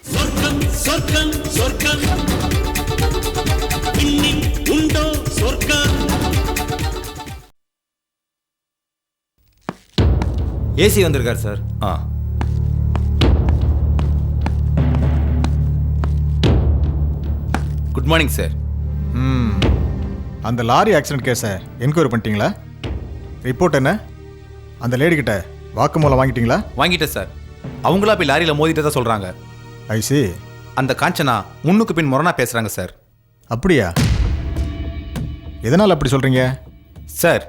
சொர்க்கம் சொர்க்கம் சொர்க்கம். இன்னில் உண்டோ சொர்க்கம்? ஏசி வந்திருக்கார் சார். ஆ. Good morning sir. ம். அந்த லாரி ஆக்சிடென்ட் கேஸை என்கொயரி பண்ணிட்டீங்களா? ரிப்போர்ட் என்ன? அந்த லேடி கிட்ட வாக்குமூலம் வாங்கிட்டீங்களா? வாங்கிட்டேன் சார். அவங்களா போய் லாரியில் மோதிட்டு தான் சொல்கிறாங்க ஐசி அந்த காஞ்சனா முன்னுக்கு பின் முரணா பேசுகிறாங்க சார். அப்படியா? எதனால் அப்படி சொல்கிறீங்க சார்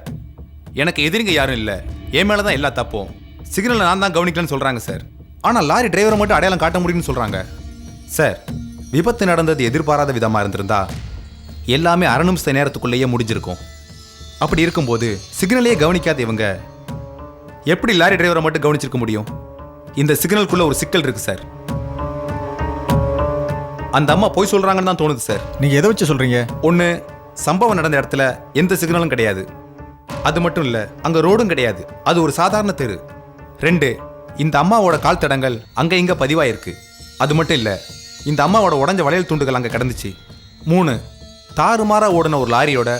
எனக்கு எதிரிங்க யாரும் இல்லை. என் மேலே தான் எல்லா தப்பும். சிக்னலை நான் தான் கவனிக்கலன்னு சொல்கிறாங்க சார். ஆனால் லாரி டிரைவரை மட்டும் அடையாளம் காட்ட முடியும்னு சொல்கிறாங்க சார் விபத்து நடந்தது எதிர்பாராத விதமாக இருந்திருந்தா எல்லாமே அரை நிமிஷ நேரத்துக்குள்ளேயே முடிஞ்சிருக்கும். அப்படி இருக்கும்போது சிக்னலையே கவனிக்காத இவங்க. எப்படி லாரி டிரைவரை மட்டும் கவனிச்சிருக்க முடியும்? இந்த சிக்னலுக்குள்ள ஒரு சிக்கல் இருக்கு சார். அந்த அம்மா போய் சொல்றாங்கன்னு தான் தோணுது சார். நீங்கள் எதை வச்சு சொல்கிறீங்க ஒன்று சம்பவம் நடந்த இடத்துல எந்த சிக்னலும் கிடையாது. அது மட்டும் இல்லை அங்கே ரோடும் கிடையாது. அது ஒரு சாதாரண தெரு. ரெண்டு இந்த அம்மாவோட கால் தடங்கள் அங்கே இங்கே பதிவாயிருக்கு. அது மட்டும் இல்லை இந்த அம்மாவோட உடஞ்ச வளையல் துண்டுகள் அங்கே கிடந்துச்சு. மூணு தாறுமாறா ஓடின ஒரு லாரியோட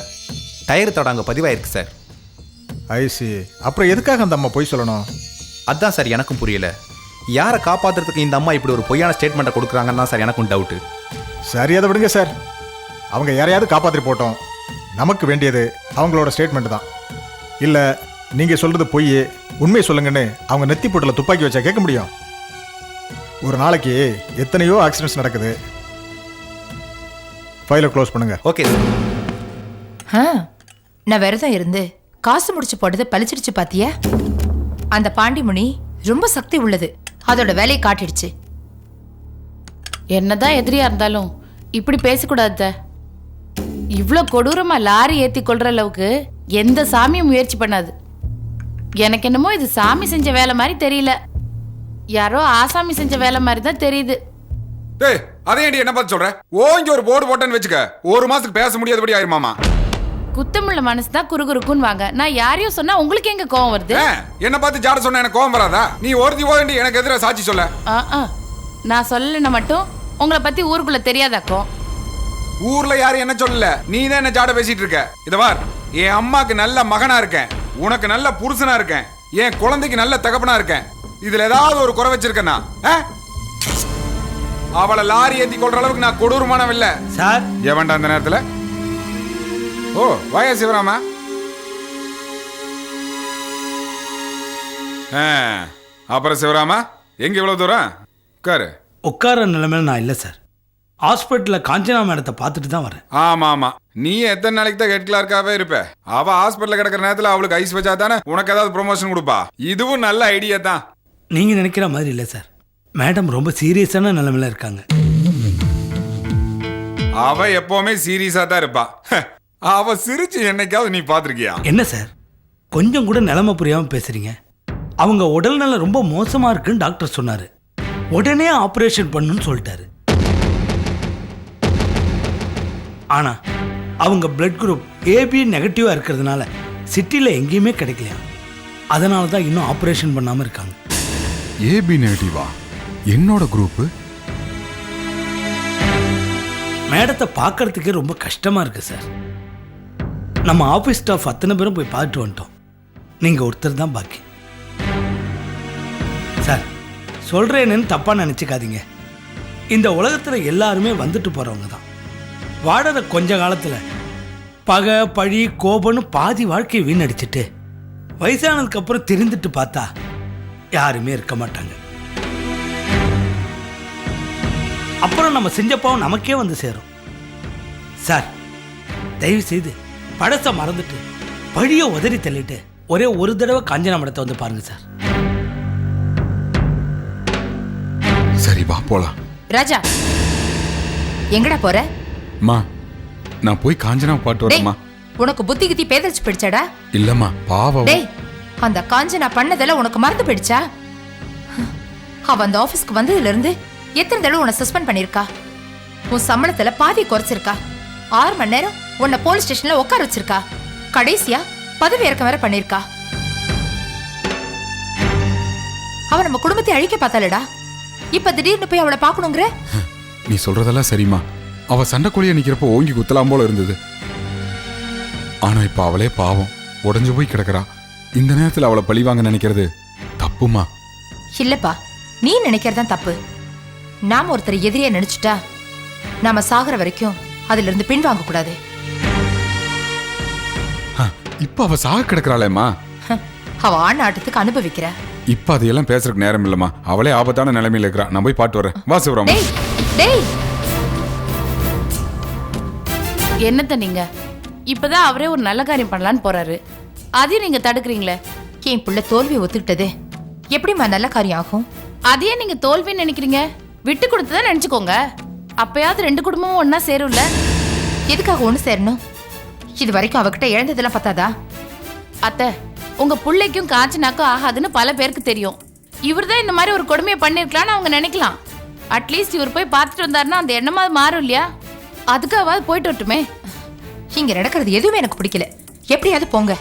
டயர் தடம் அங்கே பதிவாயிருக்கு சார். ஐசி அப்புறம் எதுக்காக அந்த அம்மா போய் சொல்லணும்? அதான் சார் எனக்கும் புரியல. யாரை காப்பாத்துறதுக்கு இந்த அம்மா இப்படி ஒரு பொய்யான ஸ்டேட்மெண்ட்டை கொடுக்குறாங்கன்னு தான் சார் எனக்கும் டவுட்டு சரி அதை விடுங்க சார். அவங்க யாரையாவது காப்பாற்றி போட்டோம். நமக்கு வேண்டியது அவங்களோட ஸ்டேட்மெண்ட் தான். இல்லை நீங்கள் சொல்கிறது பொய் உண்மையை சொல்லுங்கன்னு அவங்க நெத்தி போட்டில் துப்பாக்கி வச்சா கேட்க முடியும். ஒரு நாளைக்கு எத்தனையோ ஆக்சிடென்ட்ஸ் நடக்குது. ஃபைலை க்ளோஸ் பண்ணுங்க. ஓகே சார் ஆ, நான் விரதம் இருந்து காசு முடிச்சு போட்டது பளிச்சிடுச்சு பாத்தியா? அந்த பாண்டிமுனி ரொம்ப சக்தி உள்ளது. அதோட வேலையை காட்டிடுச்சு. என்னதான் எதிரியா இருந்தாலும் இப்படி பேசக்கூடாது. இவ்ளோ கொடூரமா லாரி ஏத்தி கொள்ற அளவுக்கு எந்த சாமியும் முயற்சி பண்ணாது. எனக்கு என்னமோ இது சாமி செஞ்ச வேலை மாதிரி தெரியல. யாரோ ஆசாமி செஞ்ச வேலை மாதிரி தான் தெரியுது. டேய் அதையேண்டி என்ன பார்த்து சொல்ற? ஓங்கி ஒரு போர்டு போட்டேன்னு வச்சுக்க ஒரு மாசத்துக்கு பேச முடியாதபடி ஆயிருமாமா? குத்தமுள்ள மனசு தான் குறுகுறுக்குன்னு வாங்க நான் யாரையும் சொன்னா உங்களுக்கு எங்க கோவம் வருது? என்ன பார்த்து ஜாட சொன்ன எனக்கு கோவம் வராதா? நீ ஒருத்தி ஓதண்டி எனக்கு எதிராக சாட்சி சொல்ல. ஆ, ஆ. நான் சொல்லலைன்னா மட்டும் உங்களை பத்தி ஊருக்குள்ள தெரியாதாக்கும் ஊர்ல யாரும் என்ன சொல்லல? நீ தான் என்ன ஜாட பேசிட்டு இருக்க. இத பார். என் அம்மாக்கு நல்ல மகனா இருக்கேன். உனக்கு நல்ல புருஷனா இருக்கேன். என் குழந்தைக்கு நல்ல தகப்பனா இருக்கேன். இதுல ஏதாவது ஒரு குறை வச்சிருக்கேனா ஆ? அவளை லாரி ஏத்தி கொள்ற அளவுக்கு நான் கொடூரமானவன் இல்ல. சார். எவன்டா அந்த நேரத்துல? ஓ வாயா சிவராமா? அப்புறம் சிவராமா எங்க இவ்வளவு தூரம்? உட்காரு. உட்கார நிலைமையில நான் இல்லை சார். ஹாஸ்பிட்டலில் காஞ்சனா மேடத்தை பார்த்துட்டு தான் வரேன். ஆமா ஆமா. நீ எத்தனை நாளைக்கு தான் ஹெட் கிளார்க்காவே இருப்ப? அவ ஹாஸ்பிட்டல்ல கிடக்குற நேரத்துல அவளுக்கு ஐஸ் வச்சா தானே உனக்கு ஏதாவது ப்ரொமோஷன் கொடுப்பா? இதுவும் நல்ல ஐடியா தான். நீங்கள் நினைக்கிற மாதிரி இல்லை சார். மேடம் ரொம்ப சீரியஸான நிலைமையில இருக்காங்க. அவ எப்பவுமே சீரியஸா தான் இருப்பா. அவ சிரிச்சு என்னைக்காவது நீ பாத்திருக்கியா என்ன சார்? கொஞ்சம் கூட நிலைமை புரியாமல் பேசுறீங்க. அவங்க உடல்நலம் ரொம்ப மோசமாக இருக்குன்னு டாக்டர் சொன்னார். உடனே ஆப்ரேஷன் பண்ணுன்னு சொல்லிட்டாரு. ஆனால் அவங்க பிளட் குரூப் ஏபி நெகட்டிவாக இருக்கிறதுனால சிட்டியில் எங்கேயுமே கிடைக்கலையா? அதனால தான் இன்னும் ஆப்ரேஷன் பண்ணாமல் இருக்காங்க. ஏபி நெகட்டிவா என்னோட குரூப் மேடத்தை பார்க்கறதுக்கே ரொம்ப கஷ்டமாக இருக்குது சார். நம்ம ஆஃபீஸ் ஸ்டாஃப் அத்தனை பேரும் போய் பார்த்துட்டு வந்துட்டோம். நீங்கள் ஒருத்தர் தான் பாக்கி. சார் சொல்கிறேன்னு தப்பாக நினச்சிக்காதீங்க. இந்த உலகத்தில் எல்லாருமே வந்துட்டு போகிறவங்க தான். வாழற கொஞ்ச காலத்தில் பகை பழி கோபம்னு பாதி வாழ்க்கையை வீணடிச்சிட்டு வயசானதுக்கப்புறம் தெரிந்துட்டு பார்த்தா யாருமே இருக்க மாட்டாங்க. அப்புறம் நம்ம செஞ்சப்பாவும் நமக்கே வந்து சேரும். சார் தயவு செய்து படத்தை மறந்துட்டு பழிய உதறி தள்ளிட்டு ஒரே ஒரு தடவை காஞ்சனா மடத்தை வந்து பாருங்க சார். சரி வா போலாம். ராஜா எங்கடா போற? மா நான் போய் காஞ்சனா பாட்டு டேய் உனக்கு புத்தி கித்தி பேதரிச்சு போயிடுச்சாடா இல்லம்மா பாவம். டேய் அந்த காஞ்சனா பண்ணதெல்லாம் உனக்கு மறந்து போயிடுச்சா? அவ அந்த ஆபீஸ்க்கு வந்ததுல இருந்து எத்தனை தடவை உன்னை சஸ்பெண்ட் பண்ணிருக்கா உன் சம்பளத்துல பாதி குறைச்சிருக்கா? ஆறு மணி நேரம் உன்னை போலீஸ் ஸ்டேஷன்ல உட்கார வச்சிருக்கா. கடைசியா பதவி இறக்கம் வேற பண்ணிருக்கா. அவ நம்ம குடும்பத்தை அழிக்க பார்த்தாளடா. இப்ப திடீர்னு போய் அவளை பார்க்கணுங்கிற? நீ சொல்றதெல்லாம் சரிம்மா. அவ சண்டைக்குழிய நிக்கிறப்போ ஓங்கி குத்தலாம் போல இருந்தது. ஆனா இப்ப அவளே பாவம். உடைஞ்சு போய் கிடக்குறா. இந்த நேரத்துல அவளை பழிவாங்க நினைக்கிறது தப்புமா? இல்லப்பா நீ நினைக்கிறதான் தப்பு. நாம ஒருத்தர் எதிரியா நினைச்சிட்டா நாம சாகுற வரைக்கும் அதுல இருந்து பின்வாங்க கூடாது. இப்ப அவ சாக கிடக்குறாளேம்மா. அவ ஆட்டத்துக்கு அனுபவிக்கிற. இப்ப அதையெல்லாம் பேசுறதுக்கு நேரம் இல்லம்மா. அவளே ஆபத்தான நிலைமையில இருக்கிறா. நான் போய் பாட்டு வரேன். வா சிவராமா. டேய் டேய். என்னத்த நீங்க? இப்பதான் அவரே ஒரு நல்ல காரியம் பண்ணலான்னு போறாரு. அதையும் நீங்க தடுக்கிறீங்களே. என் புள்ள தோல்வி ஒத்துக்கிட்டது? எப்படிம்மா நல்ல காரியம் ஆகும்? அதையே நீங்க தோல்வின்னு நினைக்கிறீங்க? விட்டு கொடுத்ததா நினைச்சுக்கோங்க. அப்பயாவது ரெண்டு குடும்பமும் ஒன்னா சேரும்ல. எதுக்காக ஒண்ணு சேரணும்? இது வரைக்கும் அவகிட்ட இழந்ததெல்லாம் பத்தாதா? அத்தை உங்க புள்ளைக்கும் காய்ச்சினாக்கும் ஆகாதுன்னு பல பேருக்கு தெரியும். இவர்தான் இந்த மாதிரி ஒரு கொடுமையை பண்ணிருக்கலாம்னு அவங்க நினைக்கலாம். அட்லீஸ்ட் இவர் போய் பார்த்துட்டு வந்தாருன்னா அந்த எண்ணமாவது மாறும் இல்லையா? அதுக்காவது போயிட்டு வரட்டுமே. இங்க நடக்கிறது எதுவுமே எனக்கு பிடிக்கல. எப்படியாவது போங்க.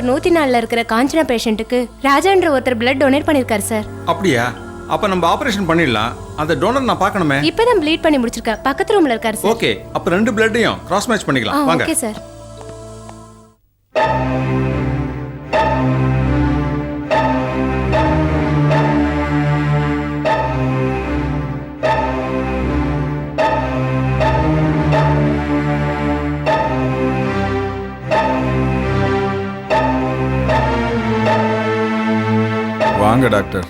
நம்பர் நூத்தி நாலுல இருக்கிற காஞ்சனா பேஷண்ட்டுக்கு ராஜான்ற ஒருத்தர் பிளட் டொனேட் பண்ணிருக்காரு சார் அப்படியா? அப்ப நம்ம ஆபரேஷன் பண்ணிடலாம். அந்த டோனர் நான் பார்க்கணுமே. இப்பதான் ப்ளீட் பண்ணி முடிச்சிருக்கா. பக்கத்து ரூம்ல இருக்காரு சார் ஓகே அப்ப ரெண்டு பிளட்டையும் கிராஸ் மேட்ச் பண்ணிக்கலாம். வாங்க. ஓகே சார் வாங்க doctor.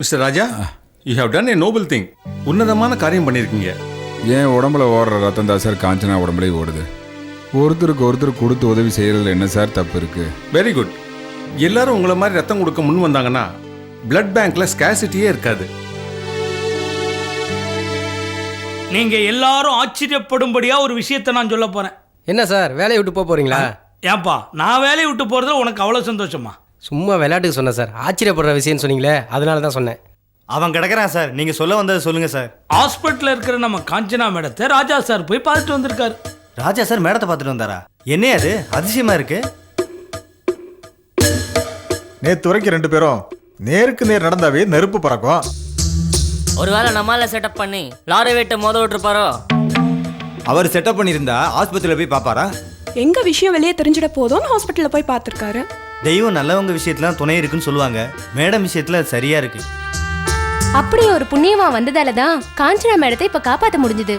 Mister Raja you have done a noble thing உன்னதமான காரியம் பண்ணிருக்கீங்க ஏன் உடம்புல ஓடுற ரத்தம் தான் சார்? காஞ்சனா உடம்புலயே ஓடுது. ஒருத்தருக்கு ஒருத்தர் கொடுத்து உதவி செய்யறதுல என்ன சார் தப்பு இருக்கு? வெரி குட் எல்லாரும் உங்களை மாதிரி ரத்தம் கொடுக்க முன் வந்தாங்கன்னா பிளட் பேங்க்ல ஸ்கேசிட்டியே இருக்காது. நீங்க எல்லாரும் ஆச்சரியப்படும்படியா ஒரு விஷயத்தை நான் சொல்ல போறேன். என்ன சார்? வேலையை விட்டு போக போறீங்களா? ஏன்பா நான் வேலையை விட்டு போறதுல உனக்கு அவ்வளவு சந்தோஷமா? சும்மா விளையாட்டுக்கு சொன்னேன் சார். ஆச்சரியப்படுற விஷயம்னு சொன்னீங்களே அதனால தான் சொன்னேன். அவன் கிடக்குறான் சார். நீங்க சொல்ல வந்ததை சொல்லுங்க சார். ஹாஸ்பிட்டல்ல இருக்கிற நம்ம காஞ்சனா மேடத்தை ராஜா சார் போய் பார்த்துட்டு வந்திருக்காரு. ராஜா சார் மேடத்தை பார்த்துட்டு வந்தாரா? என்ன அது? அதிசயமா இருக்கு. நேத்து வரைக்கும் ரெண்டு பேரும் நேருக்கு நேர் நடந்தாவே நெருப்பு பறக்கும். ஒருவேளை நம்மால செட்டப் பண்ணி லாரி வெயிட்ட மோத விட்டுருப்பாரோ? அவர் செட்டப் பண்ணியிருந்தா ஆஸ்பத்திரியில் போய் பார்ப்பாரா? எங்க விஷயம் வெளியே தெரிஞ்சிட போதும்னு ஹாஸ்பிட்டல்ல போய் பார்த்திருக்காரு. தெய்வம் நல்லவங்க விஷயத்துல துணை இருக்குன்னு சொல்லுவாங்க. மேடம் விஷயத்துல அது சரியா இருக்கு. அப்படி ஒரு புண்ணியமா வந்ததால தான் காஞ்சனா மேடத்தை இப்ப காப்பாத்த முடிஞ்சது.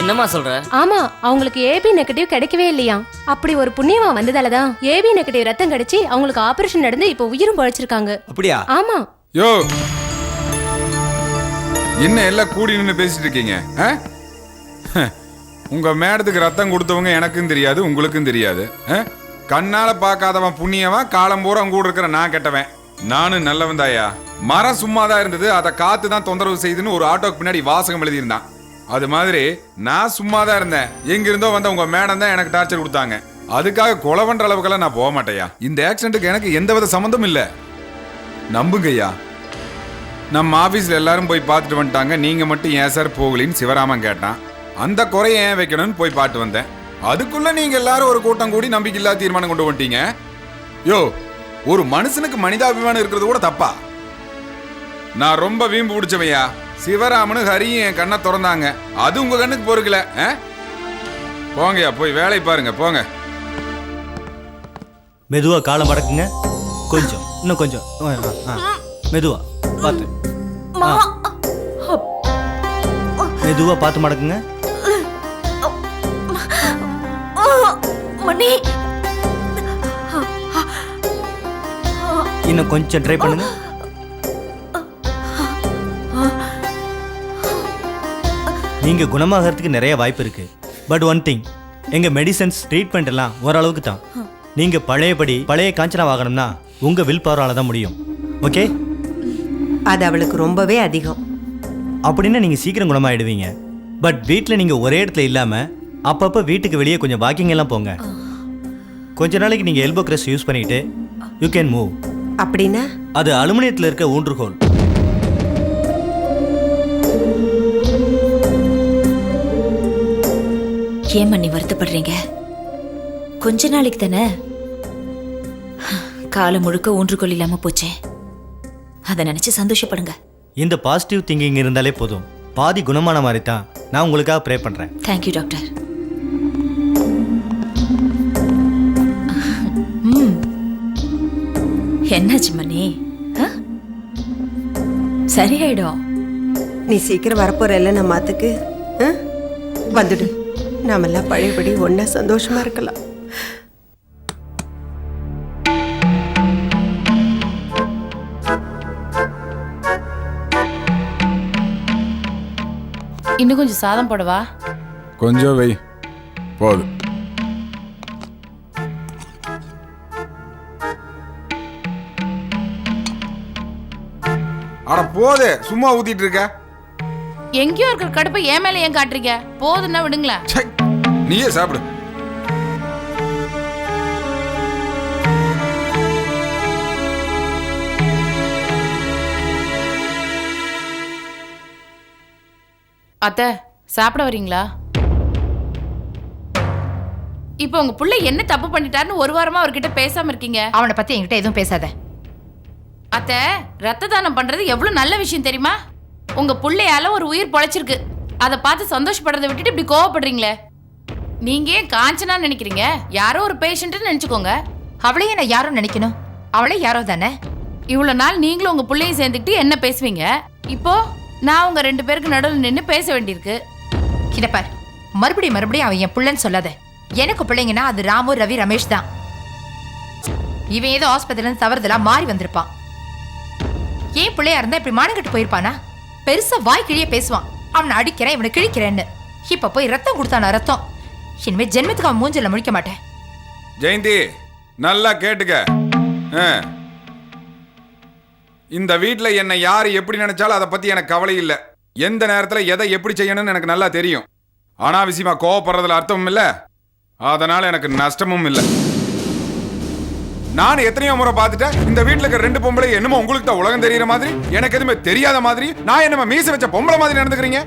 என்னம்மா சொல்ற? ஆமா அவங்களுக்கு ஏபி நெகட்டிவ் கிடைக்கவே இல்லையா அப்படி ஒரு புண்ணியமா வந்ததால தான் ஏபி நெகட்டிவ் ரத்தம் கிடைச்சி அவங்களுக்கு ஆபரேஷன் நடந்து இப்ப உயிரும் பழைச்சிருக்காங்க அப்படியா? ஆமா. யோ! என்ன எல்லாம் கூடி நின்று பேசிட்டு இருக்கீங்க ஆ? ஹ, உங்க மேடத்துக்கு ரத்தம் கொடுத்தவங்க எனக்கும் தெரியாது உங்களுக்கும் தெரியாது ஆ? கண்ணால பார்க்காதவன் புண்ணியவன் காலம் பூரா கூட இருக்கிற நான் கெட்டவன். நானும் நல்லவன் தாயா மரம் சும்மா தான் இருந்தது அதை காத்து தான் தொந்தரவு செய்துன்னு ஒரு ஆட்டோக்கு பின்னாடி வாசகம் எழுதியிருந்தான். அது மாதிரி நான் சும்மா தான் இருந்தேன். எங்க இருந்தோ வந்த உங்க மேடம் தான் எனக்கு டார்ச்சர் கொடுத்தாங்க. அதுக்காக கொலை பண்ற அளவுக்கெல்லாம் நான் போக மாட்டேயா இந்த ஆக்சிடென்ட்டுக்கு எனக்கு எந்தவித சம்மந்தம் இல்லை. நம்புங்கய்யா. நம்ம ஆபீஸ்ல எல்லாரும் போய் பார்த்துட்டு வந்துட்டாங்க. நீங்க மட்டும் ஏன் சார் போகலின்னு சிவராமன் கேட்டான். அந்த குறைய ஏன் வைக்கணும்னு போய் பார்த்து வந்தேன். அதுக்குள்ள நீங்க எல்லாரும் ஒரு கூட்டம் கூடி நம்பிக்கையில்லா தீர்மானம் கொண்டு வந்துட்டீங்க. யோ ஒரு மனுஷனுக்கு மனிதாபிமானம் இருக்கிறது கூட தப்பா? நான் ரொம்ப வீம்பு பிடிச்சவையா? சிவராமனும் ஹரியும் என் கண்ணை திறந்தாங்க. அது உங்க கண்ணுக்கு பொறுக்கல ஆ? போங்கய்யா போய் வேலை பாருங்க போங்க. மெதுவா காலை மடக்குங்க. கொஞ்சம் இன்னும் கொஞ்சம். மெதுவா பார்த்து. ஆ. மெதுவா பார்த்து மடக்குங்க. மணி இன்னும் கொஞ்சம் ட்ரை பண்ணுங்க. நீங்க குணமாகறதுக்கு நிறைய வாய்ப்பு இருக்கு. பட் ஒன் திங் எங்க மெடிசன்ஸ் ட்ரீட்மெண்ட் எல்லாம் ஓரளவுக்கு தான். நீங்க பழையபடி பழைய காஞ்சனா வாங்கணும்னா உங்கள் வில் பவரால் தான் முடியும். ஓகே அது அவளுக்கு ரொம்பவே அதிகம். அப்படின்னா நீங்கள் சீக்கிரம் குணமாயிடுவீங்க. பட் வீட்டில் நீங்கள் ஒரே இடத்துல இல்லாமல் அப்பப்போ வீட்டுக்கு வெளியே கொஞ்சம் வாக்கிங் எல்லாம் போங்க. கொஞ்ச நாளைக்கு நீங்கள் எல்போ கிரஸ் யூஸ் பண்ணிட்டு யூ கேன் மூவ் அப்படின்னா? அது அலுமினியத்தில் இருக்க ஊன்றுகோல். ஏன் நீ வருத்தப்படுறீங்க? கொஞ்ச நாளைக்கு தானே? காலம் முழுக்க ஊன்றுகோல் இல்லாம போச்சே. அதை நினைச்சு சந்தோஷப்படுங்க. இந்த பாசிட்டிவ் திங்கிங் இருந்தாலே போதும். பாதி குணமான மாதிரி தான் நான் உங்களுக்காக ப்ரே பண்ணுறேன் தேங்க்யூ டாக்டர் என்னாச்சு மணி? சரியாயிடும். நீ சீக்கிரம் வரப்போறல்ல நம்ம அத்துக்கு ஆ? வந்துடு. நாமெல்லாம் பழையபடி ஒண்ணா சந்தோஷமா இருக்கலாம். இன்னும் கொஞ்சம் சாதம் போடவா? கொஞ்சம் வை. போதும். போதே சும்மா ஊத்திட்டு இருக்க எங்கேயோ இருக்கிற கடுப்பை என் மேல ஏன் காட்டுறீங்க? போதுன்னா விடுங்களேன். ச்சை, நீயே சாப்பிடு. அத்தை சாப்பிட வரீங்களா? இப்போ உங்க புள்ள என்ன தப்பு பண்ணிட்டாருன்னு ஒரு வாரமா அவர்கிட்ட பேசாம இருக்கீங்க? அவனை பத்தி என்கிட்ட எதுவும் பேசாத. அத்தை ரத்த தானம் பண்றது எவ்வளவு நல்ல விஷயம் தெரியுமா? உங்க புள்ளையால ஒரு உயிர் பொழைச்சிருக்கு. அதை பார்த்து சந்தோஷப்படுறதை விட்டுட்டு இப்படி கோவப்படுறீங்களே. நீங்க ஏன் காஞ்சனா நினைக்கிறீங்க? யாரோ ஒரு பேஷண்ட்னு நினைச்சுக்கோங்க. அவளையே நான் யாரும் நினைக்கணும். அவளே யாரோ தானே? இவ்வளவு நாள் நீங்களும் உங்க புள்ளையும் சேர்ந்துக்கிட்டு என்ன பேசுவீங்க? இப்போ நான் உங்க ரெண்டு பேருக்கு நடுவில் நின்று பேச வேண்டியிருக்கு. இத பார். மறுபடியும் மறுபடியும் அவன் என் புள்ளன்னு சொல்லாத. எனக்கு பிள்ளைங்கன்னா அது ராமு ரவி ரமேஷ் தான். இவன் ஏதோ ஆஸ்பத்திரியில தவறுதலா மாறி வந்திருப்பான். ஏன் பிள்ளையா இருந்தா இப்படி மானங்கட்டு போயிருப்பானா? பெருசா வாய் கிழிய பேசுவான். அவனை அடிக்கிறேன் இவனை கிழிக்கிறேன்னு. இப்ப போய் ரத்தம் கொடுத்தானா ரத்தம்? இனிமே ஜென்மத்துக்கு அவன் மூஞ்சல முடிக்க மாட்டேன். ஜெயந்தி நல்லா கேட்டுக்க. இந்த வீட்டில் என்னை யார் எப்படி நினைச்சாலும் அதை பத்தி எனக்கு கவலை இல்லை. எந்த நேரத்தில் எதை எப்படி செய்யணும்னு எனக்கு நல்லா தெரியும். அனாவசியமா கோவப்படுறதுல அர்த்தமும் இல்லை. அதனால எனக்கு நஷ்டமும் இல்லை. நான் எத்தனையோ முறை பார்த்துட்டேன். இந்த வீட்டில் இருக்கிற ரெண்டு பொம்பளை என்னமோ உங்களுக்கு தான் உலகம் தெரியுற மாதிரி எனக்கு எதுவுமே தெரியாத மாதிரி நான் என்னமோ மீச வச்ச பொம்பளை மாதிரி நடந்துக்கிறீங்க.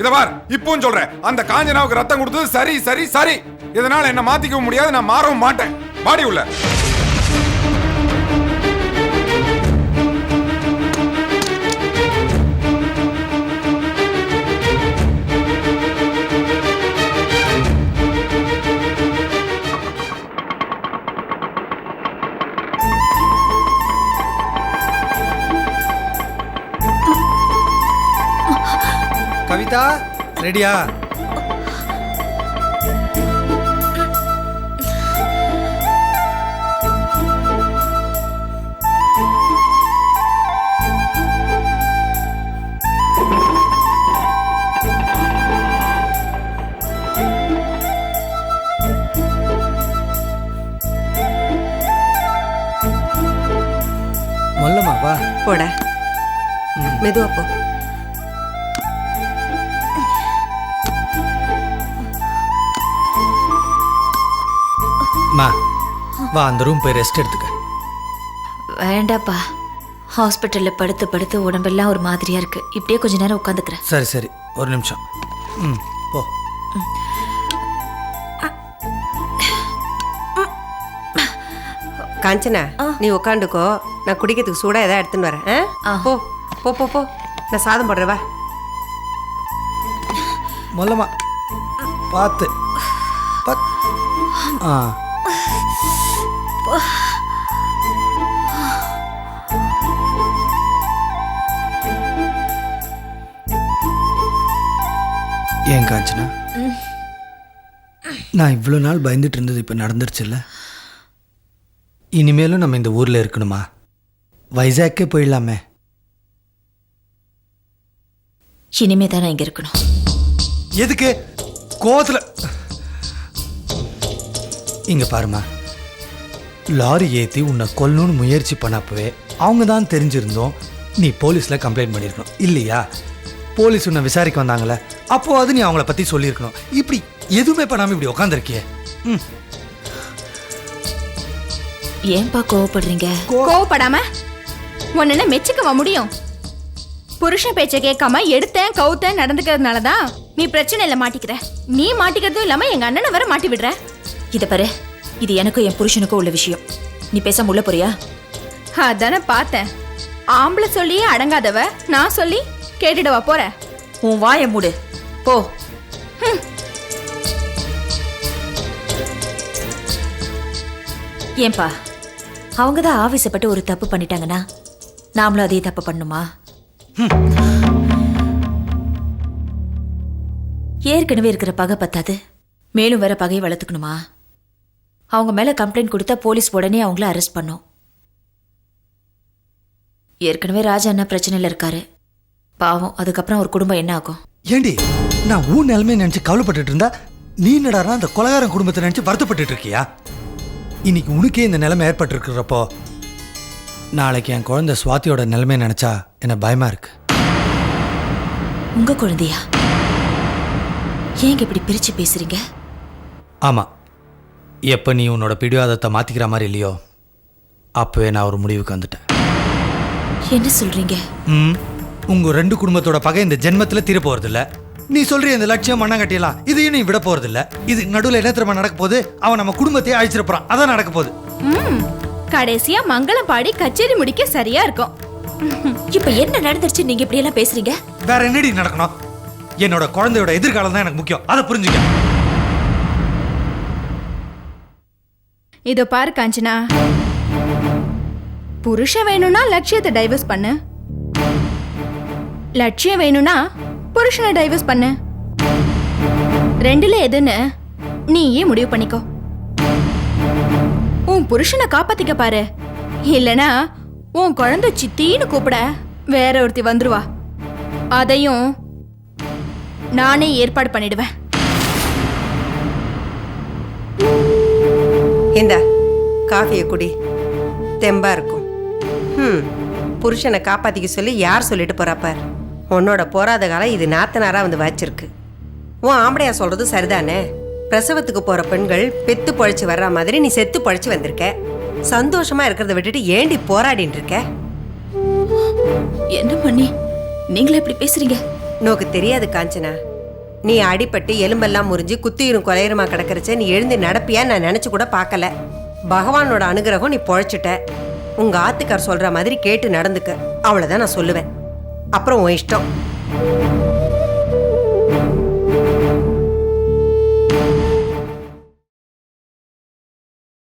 இத பார் இப்பவும் சொல்றேன். அந்த காஞ்சனாவுக்கு ரத்தம் கொடுத்தது சரி சரி சரி. இதனால என்ன மாத்திக்கவும் முடியாது நான் மாறவும் மாட்டேன். பாடி உள்ள. ரெடியா? மொல்லமா வா. போட. மெதுவா போ. வா அந்த ரூம் போய் ரெஸ்ட் எடுத்துக்க. வேண்டாப்பா. ஹாஸ்பிட்டல்ல படுத்து படுத்து உடம்பெல்லாம் ஒரு மாதிரியா இருக்கு. இப்படியே கொஞ்ச நேரம் உட்காந்துக்கிறேன். சரி சரி. ஒரு நிமிஷம். ம் போ. காஞ்சனா நீ உட்காந்துக்கோ. நான் குடிக்கிறதுக்கு சூடா ஏதாவது எடுத்துன்னு வரேன்? போ போ போ போ. நான் சாதம் போடுறேன் வா. மொல்லமா. பார்த்து. ஆ. ஏன் காஞ்சனா? நான் இவ்வளோ நாள் பயந்துட்டு இருந்தது இப்போ நடந்துருச்சுல்ல? இனிமேலும் நம்ம இந்த ஊரில் இருக்கணுமா? வைசாக்கே போயிடலாமே. இனிமே தான் இங்க இருக்கணும். எதுக்கு? கோவத்தில் இங்க பாருமா. லாரி ஏற்றி உன்னை கொல்லணும்னு முயற்சி பண்ணப்பவே அவங்க தான் தெரிஞ்சிருந்தோம் நீ போலீஸில் கம்ப்ளைண்ட் பண்ணியிருக்கணும் இல்லையா? போலீஸ் உன்னை விசாரிக்க வந்தாங்களே அப்போ அது நீ அவங்கள பற்றி சொல்லியிருக்கணும் இப்படி எதுவுமே பண்ணாமல் இப்படி உட்காந்துருக்கியே ம். ஏன்பா கோவப்படுறீங்க? கோவப்படாம? உன்ன மெச்சுக்கவா முடியும்? புருஷன் பேச்ச கேட்காம எடுத்தேன் கவுத்தேன் நடந்துக்கிறதுனால தான் நீ பிரச்சனையில மாட்டிக்கிற. நீ மாட்டிக்கிறதும் இல்லாம எங்க அண்ணனை வர மாட்டி விடுற. இத பாரு. இது எனக்கும் என் புருஷனுக்கும் உள்ள விஷயம். நீ பேசாம உள்ள போறியா? அதானே பார்த்தேன். ஆம்பளை சொல்லியே அடங்காதவ. நான் சொல்லி கேட்டுடவா போற? உன் வாயை மூடு. போ. ஏன்பா அவங்க தான் ஆவேசப்பட்டு ஒரு தப்பு பண்ணிட்டாங்கன்னா நாமளும் அதே தப்பு பண்ணுமா? ஏற்கனவே இருக்கிற பகை பத்தாது. மேலும் வேற பகையை வளர்த்துக்கணுமா? அவங்க மேல கம்ப்ளைண்ட் கொடுத்தா போலீஸ் உடனே அவங்கள அரெஸ்ட் பண்ணும். ஏற்கனவே ராஜா என்ன பிரச்சனையில் இருக்காரு. பாவம் அதுக்கப்புறம் ஒரு குடும்பம் என்ன ஆகும்? ஏண்டி நான் ஊன் நிலைமை நினச்சி கவலைப்பட்டுட்டு இருந்தா நீ என்னடானா அந்த கொலகாரன் குடும்பத்தை நினச்சி வருத்தப்பட்டுட்டு இருக்கியா? இன்னைக்கு உனக்கே இந்த நிலைமை ஏற்பட்டிருக்கிறப்போ நாளைக்கு என் குழந்தை சுவாதியோட நிலைமையை நினச்சா எனக்கு பயமா இருக்கு? உங்க குழந்தையா? ஏங்க இப்படி பிரிச்சு பேசுறீங்க? ஆமாம் எப்போ நீ உன்னோட பிடிவாதத்தை மாற்றிக்கிற மாதிரி இல்லையோ அப்போவே நான் ஒரு முடிவுக்கு வந்துட்டேன். என்ன சொல்றீங்க? ம் உங்கள் ரெண்டு குடும்பத்தோட பகை இந்த ஜென்மத்தில் தீர போகிறதில்ல நீ சொல்ற இந்த லட்சியம் மண்ணாங்கட்டியலாம் இதையும் நீ விட போகிறதில்ல இது நடுவில் என்ன தெரியுமா நடக்க போகுது? அவன் நம்ம குடும்பத்தையே அழிச்சிட போகிறான் அதான் நடக்க போகுது. ம் கடைசியா மங்களம் பாடி கச்சேரி முடிக்க சரியா இருக்கும். இப்ப என்ன நடந்துருச்சு? நீங்க இப்படி எல்லாம் பேசுறீங்க? வேற என்னடி நடக்கணும்? என்னோட குழந்தையோட எதிர்காலம் தான் எனக்கு முக்கியம். அதை புரிஞ்சுக்க. இதோ பாரு காஞ்சனா. புருஷன் வேணும்னா லட்சியத்தை டைவர்ஸ் பண்ணு. லட்சியம் வேணும்னா புருஷனை டைவர்ஸ் பண்ணு. ரெண்டுல எதுன்னு நீயே முடிவு பண்ணிக்கோ. உன் புருஷனை காப்பாத்திக்க பாரு. இல்லனா உன் குழந்தை சித்தின்னு கூப்பிட வேற ஒருத்தி வந்துருவா. அதையும் நானே ஏற்பாடு பண்ணிடுவேன். இந்த காஃபியை குடி. தெம்பா இருக்கும். ம் புருஷனை காப்பாத்திக்க சொல்லி யார் சொல்லிட்டு போறா பார். உன்னோட போராத காலம் இது நாத்தனாரா வந்து வச்சிருக்கு. உன் ஆம்படையா சொல்றது சரிதானே? பிரசவத்துக்கு போற பெண்கள் பெத்து பொழைச்சு வர்ற மாதிரி நீ செத்து பொழைச்சு வந்திருக்க. சந்தோஷமா இருக்கிறத விட்டுட்டு ஏண்டி போராடின்னு இருக்க? என்ன பண்ணி நீங்களே இப்படி பேசுறீங்க? நோக்கு தெரியாது காஞ்சனா. நீ அடிபட்டு எலும்பெல்லாம் முறிஞ்சு குத்திரும் கொலையுமா கிடக்கிறச்ச நீ எழுந்து நடப்பியா? நான் நினைச்சு கூட பார்க்கல. பகவானோட அனுகிரகம் நீ பொழைச்சிட்ட. உங்க ஆத்துக்கார் சொல்ற மாதிரி கேட்டு நடந்துக்க. அவ்வளவுதான் நான் சொல்லுவேன். அப்புறம் உன் இஷ்டம்.